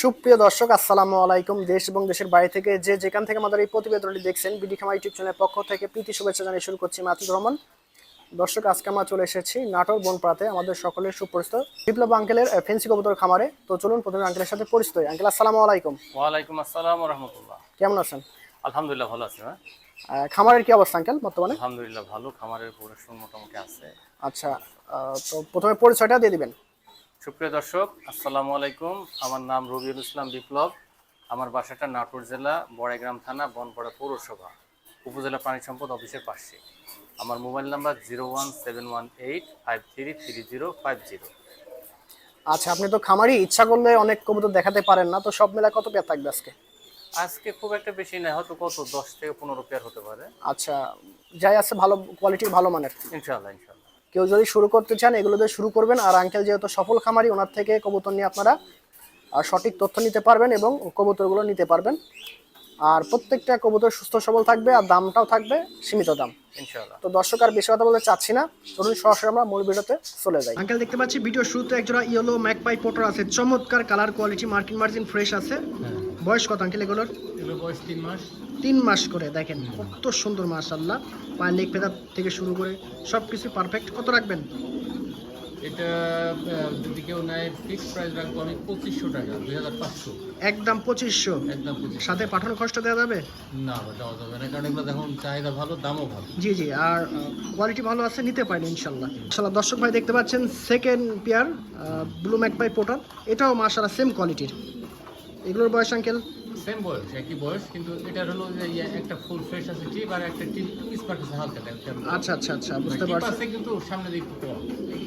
সুপ্রিয় দর্শক আসসালামু আলাইকুম। দেশ এবং দেশের বাইরে থেকে যে যেখান থেকে আমাদের এই প্রতিবেদনটি দেখছেন বিডি খামা ইউটিউব চ্যানেলের পক্ষ থেকে প্রীতি শুভেচ্ছা জানিয়ে শুরু করছি মাতুর রহমান। দর্শক আজকে আমরা চলে এসেছি নাটোর বনপাড়াতে আমাদের সকলের সুপরিচিত বিপ্লব আঙ্কেলের ফেন্সি কবুতর খামারে। তো চলুন প্রথমে আঙ্কেলের সাথে পরিচিত আঙ্কেল আসসালামু আলাইকুম। ওয়ালাইকুম আসসালাম রহমতুল্লাহ কেমন আছেন? আলহামদুলিল্লাহ ভালো আছি হ্যাঁ। খামারের কি অবস্থা আঙ্কেল বর্তমানে? আলহামদুলিল্লাহ ভালো খামারের পরিশ্রম মোটামুটি আছে। আচ্ছা তো প্রথমে পরিচয়টা দিয়ে দিবেন। সুপ্রিয় দর্শক আসসালামু আলাইকুম। আমার নাম রবিউল ইসলাম বিপ্লব। আমার বাসাটা নাটোর জেলা বড়াইগ্রাম থানা বনপাড়া পৌরসভা উপজেলা প্রাণী সম্পদ অফিসের পাশে। আমার mobile number zero one seven one eight five three three zero five zero. আচ্ছা আপনি তো খামারি ইচ্ছা করলে অনেক কবুতর দেখাতে পারেন না তো সব মিলা কত পেয়ার থাকবে আজকে? আজকে খুব একটা বেশি নেই হয়তো কত দশ থেকে পনেরো পেয়ার হতে পারে। আচ্ছা যাই আছে ভালো কোয়ালিটির ভালো মানের। ইনশাল্লাহ ইনশাল্লাহ কেউ যদি শুরু করতে চান, এগুলো দিয়ে শুরু করবেন। আর আঙ্কেল যেহেতু সফল খামারি, ওনার থেকে কবুতর নিয়ে আপনারা সঠিক তথ্য নিতে পারবেন এবং কবুতরগুলো নিতে পারবেন। আর প্রত্যেকটা কবুতর সুস্থ সবল থাকবে আর দামটাও থাকবে সীমিত দাম। তো দর্শক আর বেশি কথা বলতে চাচ্ছি না। চলুন সরাসরি আমরা মূল ভিডিওতে চলে যাই। আঙ্কেল দেখতে পাচ্ছি ভিডিও শুরুতে একজোড়া ইয়েলো ম্যাকপাই পোটার আছে। চমৎকার কালার কোয়ালিটি মার্কিন মার্জিন ফ্রেশ আছে। বয়স কত আঙ্কেল এগুলোর? এগুলো বয়স তিন মাস। তিন মাস করে দেখেন কত সুন্দর মাশাল্লাহ পায়ের লেগ ফেদার থেকে শুরু করে সব কিছু পারফেক্ট কত রাখবেন? এটা যদি কেউ নেয় ফিক্স প্রাইস রাখব আমি পঁচিশশো টাকা দুই হাজার পাঁচশো। একদম পঁচিশশো? একদম পঁচিশ সাথে পাঠানো খরচ দেওয়া যাবে? না দেওয়া যাবে না কারণ এগুলো দেখুন চাহিদা ভালো দামও ভালো। জি জি আর কোয়ালিটি ভালো আছে নিতে পারেন ইনশাল্লাহ। ইনশাল্লাহ দর্শক ভাই দেখতে পাচ্ছেন second pair blue magpie pouter এটাও মাশাল্লাহ সেম কোয়ালিটির এগুলোর বয়স আঙ্কেল সেম বয়স একই বয়স কিন্তু এটার হলো যে ইয়ে একটা ফুল ফ্রেশ আছে টিপ আর একটা টিপ স্পার্ক আছে হালকা আচ্ছা আচ্ছা আচ্ছা বুঝতে পারছি। কিন্তু সামনে দিকে একটু কম।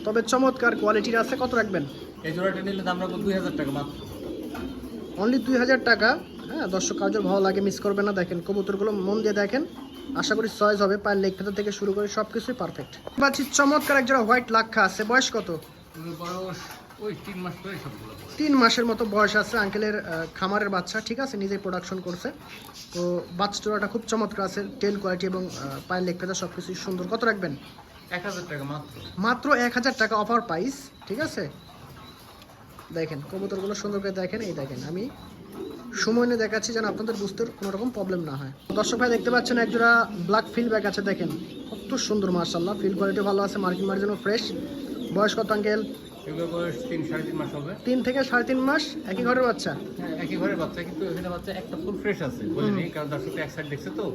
তবে চমৎকার কোয়ালিটির আছে কত রাখবেন? এই জোড়াটা নিলে দাম রাখব দুই হাজার টাকা মাত্র। অনলি দুই হাজার টাকা। হ্যাঁ দর্শক কাজের ভালো লাগে মিস করবেন না। দেখেন কবুতরগুলো মন দিয়ে দেখেন। আশা করি চয়েস হবে পায়ের লেগ ফেদার থেকে শুরু করে সব কিছুই পারফেক্ট পাচ্ছি চমৎকার এক জোড়া হোয়াইট লাক্ষা আছে। বয়স কত? বয়স ওই তিন মাস করে সবগুলো। তিন মাসের মতো বয়স আছে আঙ্কেলের খামারের বাচ্চা ঠিক আছে? নিজে প্রোডাকশন করছে। তো বাচ্চা চূড়াটা খুব চমৎকার আছে টেল কোয়ালিটি এবং পায়ের লেগ ফেদার সব কিছুই সুন্দর। কত রাখবেন? এক হাজার টাকা মাত্র। মাত্র এক হাজার টাকা অফার প্রাইস ঠিক আছে? দেখেন কবুতরগুলো সুন্দর করে দেখেন এই দেখেন আমি সময় নিয়ে দেখাচ্ছি যেন আপনাদের বুঝতে কোনো রকম প্রবলেম না হয়। দর্শক ভাই দেখতে পাচ্ছেন একজোড়া ব্ল্যাক ফিল ব্যাগ আছে দেখেন। কত সুন্দর মার্শাল্লাহ ফিল কোয়ালিটি ভালো আছে মার্কিন মার্জিনও ফ্রেশ বয়স কত আঙ্কেল বয়স তিন সাড়ে তিন মাস হবে। তিন থেকে সাড়ে তিন মাস একই ঘরের বাচ্চা? হ্যাঁ একই ঘরের বাচ্চা কিন্তু এখানে বাচ্চা একটা ফুল ফ্রেশ আছে বলিনি কারণ দর্শক এক সাইড দেখছে তো?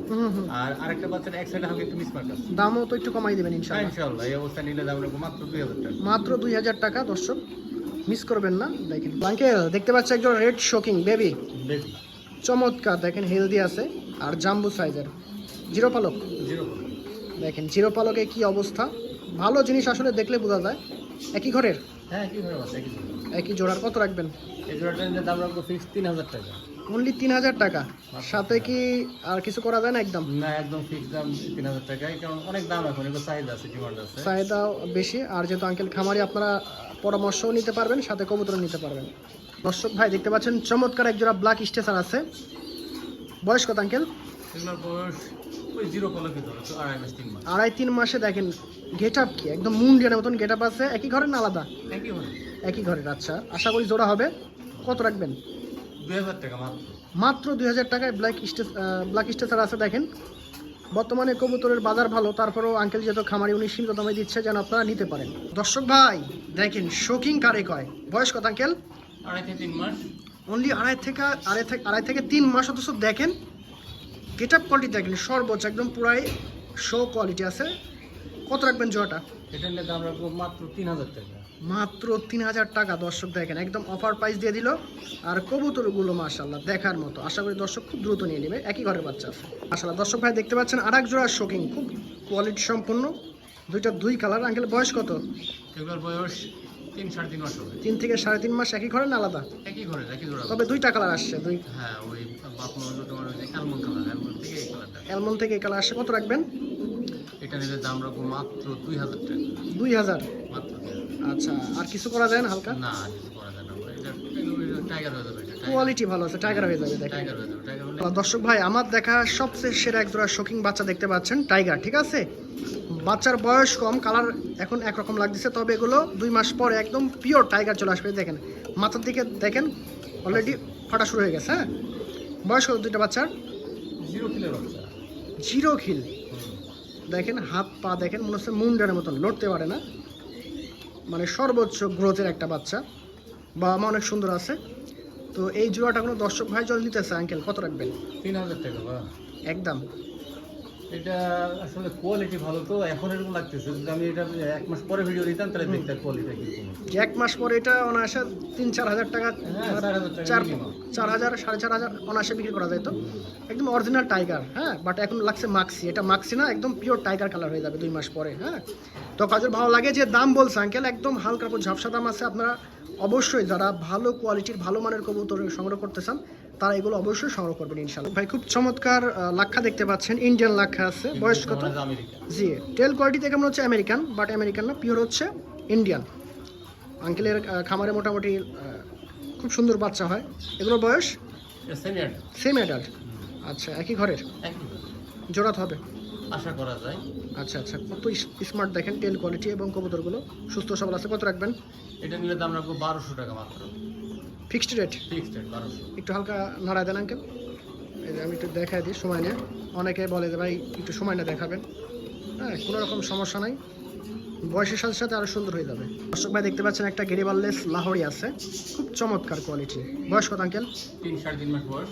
আর আরেকটা বাচ্চার এক সাইডে হালকা একটু আছে। দামও তো একটু কমাই দেবেন হ্যাঁ, ইনশাআল্লাহ ইনশাআল্লাহ এই অবস্থা নিলে দাম রাখব মাত্র দুই হাজার টাকা। মাত্র দুই হাজার টাকা দর্শক মিস করবেন না। দেখেন আঙ্কেল দেখতে পাচ্ছি একজন রেড শোকিং বেবি বেবি চমৎকার দেখেন হেলদি আছে আর জাম্বু সাইজের জিরো পালক। জিরো দেখেন জিরো পালকে কি অবস্থা? ভালো জিনিস আসলে দেখলে বোঝা যায় একই ঘরের। হ্যাঁ একই ঘরের বাচ্চা একই জোড়া। একই জোড়ার কত রাখবেন? এই জোড়াটা দাম রাখব ফিক্স তিন হাজার টাকা। অনলি তিন হাজার টাকা? সাথে কি আর কিছু করা যায় না একদম? না একদম ফিক্স দাম তিন হাজার কারণ অনেক দাম এখন এগুলো চাহিদা আছে ডিমান্ড আছে। চাহিদা বেশি আর যেহেতু আঙ্কেল খামারি আপনারা পরামর্শও নিতে পারবেন সাথে কবুতর নিতে পারবেন। দর্শক ভাই দেখতে পাচ্ছেন চমৎকার এক জোড়া ব্ল্যাক স্টেশন আছে। বয়স কত আঙ্কেল বয়স ওই জিরো পলকে ধরো আড়াই মাস তিন মাস। আড়াই তিন মাসে দেখেন গেট আপ কি? একদম মুন মতন গেট আপ আছে একই ঘরের না আলাদা? একই ঘরে একই ঘরের আচ্ছা। আশা করি জোড়া হবে। কত রাখবেন? দুই হাজার টাকা মাত্র। মাত্র দুই হাজার টাকায় ব্ল্যাক স্টেস ব্ল্যাক স্টেসার আছে দেখেন। বর্তমানে কবুতরের বাজার ভালো তারপরেও আঙ্কেল যেহেতু খামারি উনি সীমিত দামে দিচ্ছে যেন আপনারা নিতে পারেন। দর্শক ভাই দেখেন শোকিং কারে কয়? বয়স কত আঙ্কেল আড়াই থেকে তিন মাস। অনলি আড়াই থেকে আড়াই থেকে আড়াই থেকে তিন মাস অথচ দেখেন গেট আপ কোয়ালিটি দেখেন সর্বোচ্চ একদম পুরাই শো কোয়ালিটি আছে। কত রাখবেন জোয়াটা এটা নিলে দাম রাখব মাত্র তিন হাজার টাকা। মাত্র তিন হাজার টাকা দর্শক দেখেন একদম অফার প্রাইস দিয়ে দিল। আর কবুতরগুলো মাশাল্লাহ দেখার মতো। আশা করি দর্শক খুব দ্রুত নিয়ে নেবে। একই ঘরের বাচ্চা আছে। মাশাল্লাহ দর্শক ভাই দেখতে পাচ্ছেন আর এক জোড়া শোকিং খুব কোয়ালিটি সম্পন্ন দুইটা দুই কালার আঙ্কেল বয়স কত? এগুলোর বয়স তিন সাড়ে তিন মাস হবে। তিন থেকে সাড়ে তিন মাস একই ঘরে না আলাদা? একই ঘরে একই জোড়া। তবে দুইটা কালার আসছে দুই। হ্যাঁ ওই বাপ হলো তোমার ওই অ্যালমন্ড কালার অ্যালমন্ড থেকে এই কালারটা অ্যালমন থেকে এই কালার আসছে কত রাখবেন? এটা নিলে দাম রাখব মাত্র দুই হাজার টাকা। দুই হাজার? মাত্র আচ্ছা আর কিছু করা যায় না হালকা? না কিছু করা যায় না। এটা টাইগার হয়ে যাবে কোয়ালিটি ভালো আছে টাইগার হয়ে যাবে দেখেন। দর্শক ভাই আমার দেখা সবচেয়ে সেরা এক জোড়া শোকিং বাচ্চা দেখতে পাচ্ছেন টাইগার ঠিক আছে? বাচ্চার বয়স কম কালার এখন একরকম লাগতেছে তবে এগুলো দুই মাস পরে একদম পিওর টাইগার চলে আসবে দেখেন। মাথার দিকে দেখেন অলরেডি ফাটা শুরু হয়ে গেছে হ্যাঁ? বয়স কত দুইটা বাচ্চার? জিরো বাচ্চা। জিরো খিল দেখেন হাত পা দেখেন মনে হচ্ছে মুন্ডারের মতন লড়তে পারে না। মানে সর্বোচ্চ গ্রোথের একটা বাচ্চা। বাবা মা অনেক সুন্দর আছে। তো এই জোড়াটা কোনো দর্শক ভাই জল নিতেছে আঙ্কেল কত রাখবেন? তিন হাজার টাকা একদম। এটা আসলে কোয়ালিটি ভালো তো এখন এরকম লাগতেছে। যদি আমি এটা এক মাস পরে ভিডিও দিতাম তাহলে দেখতে কোয়ালিটি কীরকম এক মাস পরে এটা অনায়াসে তিন চার হাজার টাকা হ্যাঁ চার চার হাজার সাড়ে চার হাজার অনায়াসে বিক্রি করা যায় তো। একদম অরিজিনাল টাইগার হ্যাঁ বাট এখন লাগছে মাক্সি এটা মাক্সি না একদম পিওর টাইগার কালার হয়ে যাবে দুই মাস পরে হ্যাঁ। তো কাজের ভালো লাগে যে দাম বলছে আঙ্কেল একদম হালকা ঝাপসা দাম আছে। আপনারা অবশ্যই যারা ভালো কোয়ালিটির ভালো মানের কবুতর সংগ্রহ করতে চান তারা এগুলো অবশ্যই সংগ্রহ করবেন ইনশাল্লাহ ভাই খুব চমৎকার লাক্ষা দেখতে পাচ্ছেন। ইন্ডিয়ান লাক্ষা আছে। বয়স কত? জি। টেল কোয়ালিটি থেকে মনে হচ্ছে আমেরিকান বাট আমেরিকান না পিওর হচ্ছে ইন্ডিয়ান। আঙ্কেলের খামারে মোটামুটি খুব সুন্দর বাচ্চা হয়। এগুলোর বয়স? সেম অ্যাডাল্ট আচ্ছা একই ঘরের? জোড়াত হবে? আশা করা যায়। আচ্ছা আচ্ছা কত স্মার্ট দেখেন টেল কোয়ালিটি এবং কবুতরগুলো। সুস্থ সবল আছে কত রাখবেন? এটা নিলে দাম রাখব বারোশো টাকা মাত্র। Fixed rate? ফিক্সড একটু হালকা নাড়ায় দেন আঙ্কেল। এই যে আমি একটু দেখাই দিই সময় নিয়ে। অনেকে বলে যে ভাই একটু সময় না দেখাবেন। হ্যাঁ কোনো রকম সমস্যা নাই। বয়সের সাথে সাথে আরও সুন্দর হয়ে যাবে। দর্শক ভাই দেখতে পাচ্ছেন একটা গেরিবাল্লেস লাহোরি আছে। খুব চমৎকার কোয়ালিটি। বয়স কত আঙ্কেল? তিন সাড়ে তিন মাস বয়স।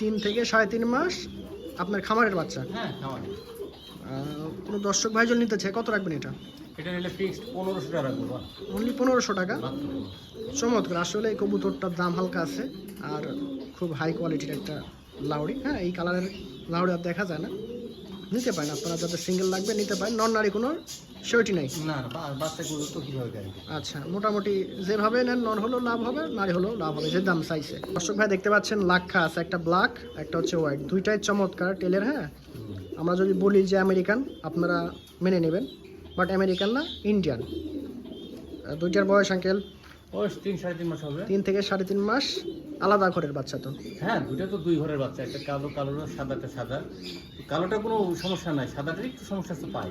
তিন থেকে সাড়ে তিন মাস? আপনার খামারের বাচ্চা? হ্যাঁ কোনো দর্শক ভাই যদি নিতে চায় কত রাখবেন এটা? এটা নিলে ফিক্সড পনেরোশো টাকা রাখব অনলি পনেরোশো টাকা? চমৎকার। আসলে এই কবুতরটার দাম হালকা আছে আর খুব হাই কোয়ালিটির একটা লাউড়ি। হ্যাঁ এই কালারের লাউড়ি আর দেখা যায় না। নিতে পারেন আপনারা যাদের সিঙ্গেল লাগবে নিতে পারেন। নন নারী কোনো সেটি নাই। না বাচ্চা তো কীভাবে আচ্ছা মোটামুটি যেভাবে নেন নন হলেও লাভ হবে নারী হলেও লাভ হবে যে দাম চাইছে। দর্শক ভাই দেখতে পাচ্ছেন লাক্ষা আছে একটা ব্ল্যাক একটা হচ্ছে হোয়াইট দুইটাই চমৎকার টেলের হ্যাঁ? আমরা যদি বলি যে আমেরিকান আপনারা মেনে নেবেন। বাট আমেরিকান না ইন্ডিয়ান দুইটার বয়স আঙ্কেল তিন সাড়ে তিন মাস থেকে সাড়ে তিন মাস আলাদা ঘরের বাচ্চা তো। হ্যাঁ দুইটা তো দুই ঘরের বাচ্চা একটা কালো কালো সাদাটা সাদা। কালোটা কোনো সমস্যা নাই সাদাটা একটু সমস্যা তো পাই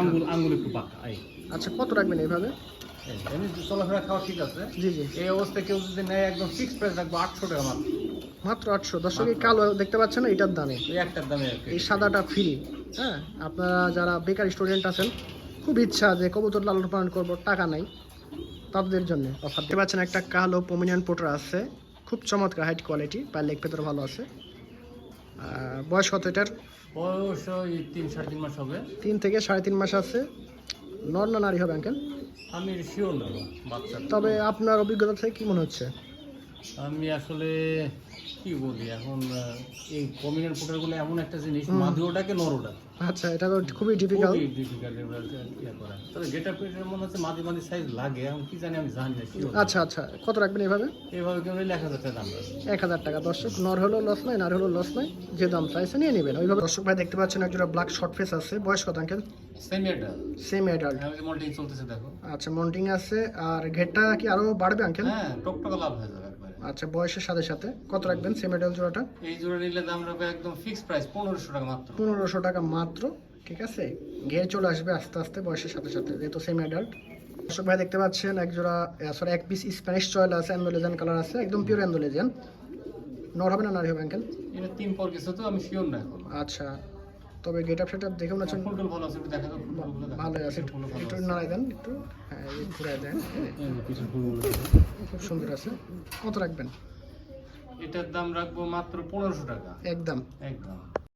আঙ্গুল আঙ্গুল একটু এই। আচ্ছা কত রাখবেন এইভাবে? এমনি চলাফেরা খাওয়া ঠিক আছে। জি জি। এই অবস্থায় কেউ যদি নেয় একদম ফিক্স প্রাইস রাখব আটশো টাকা মাত্র। মাত্র আটশো। দর্শক এই কালো দেখতে পাচ্ছেন এটার দামে। একটার দামে এই সাদাটা ফ্রি হ্যাঁ আপনারা যারা বেকার স্টুডেন্ট আছেন খুব ইচ্ছা যে কবুতর লালন পালন করব টাকা নাই। তাদের জন্য। অফার দেখতে পাচ্ছেন একটা কালো পমিনিয়ান পোটার আছে। খুব চমৎকার হাইট কোয়ালিটি পায়ের লেগ ভেতর ভালো আছে। বয়স কত এটার? বয়স ওই তিন সাড়ে তিন মাস হবে। তিন থেকে সাড়ে তিন মাস আছে। নর না নারী হবে আঙ্কেল আমি শিওর না তবে আপনার অভিজ্ঞতা থেকে কি মনে হচ্ছে? আমি আসলে কি বলি এখন এই কমিউনাল পোর্টালগুলো এমন একটা জিনিস মাদুরোটাকে নরোটা আচ্ছা এটা খুবই ডিফিকাল্ট খুবই এগুলো ইয়ে করা। তবে যেটা পেটের মনে হচ্ছে মাঝে মাঝে সাইজ লাগে এখন কি জানি আমি জানি না। আচ্ছা আচ্ছা কত রাখবেন এইভাবে এইভাবে কেউ নিলে এক হাজার টাকা দাম। এক হাজার টাকা। দর্শক নর হলেও লস নাই নার হলেও লস নাই যে দাম চাইছে নিয়ে নেবেন। ওইভাবে দর্শক ভাই দেখতে পাচ্ছেন একজোড়া ব্ল্যাক শর্ট ফেস আছে। বয়স কত আঙ্কেল Same এটা। সেম অ্যাডাল্ট আমি যে মল্টিং চলতেছে দেখো। আচ্ছা মন্টিং আছে আর ঘেরটা কি আরও বাড়বে আঙ্কেল হ্যাঁ টকটকা লাভ হয়ে যাবে। আচ্ছা বয়সের সাথে সাথে কত রাখবেন সেম অ্যাডাল্ট জোড়াটা? এই জোড়া নিলে দাম রাখবে একদম ফিক্স প্রাইস পনেরোশো টাকা মাত্র। পনেরোশো টাকা মাত্র ঠিক আছে? ঘের চলে আসবে আস্তে আস্তে বয়সের সাথে সাথে যেহেতু সেম অ্যাডাল্ট দর্শক ভাই দেখতে পাচ্ছেন এক জোড়া সরি এক পিস স্প্যানিশ চয়েল আছে অ্যান্ডোলেজান কালার আছে একদম পিওর অ্যান্ডোলেজান নর হবে না নারী হবে আঙ্কেল এটা তিন পর গেছে তো আমি শিওর না এখন। আচ্ছা। তবে গেট আপ সেটা দেখে মনে হচ্ছে ভালো আছে একটু ভালো আছে। একটু। নাড়াই দেন একটু হ্যাঁ ঘুরাই দেন। খুব সুন্দর আছে। কত রাখবেন? এটার দাম রাখব মাত্র পনেরোশো টাকা। একদম। একদম।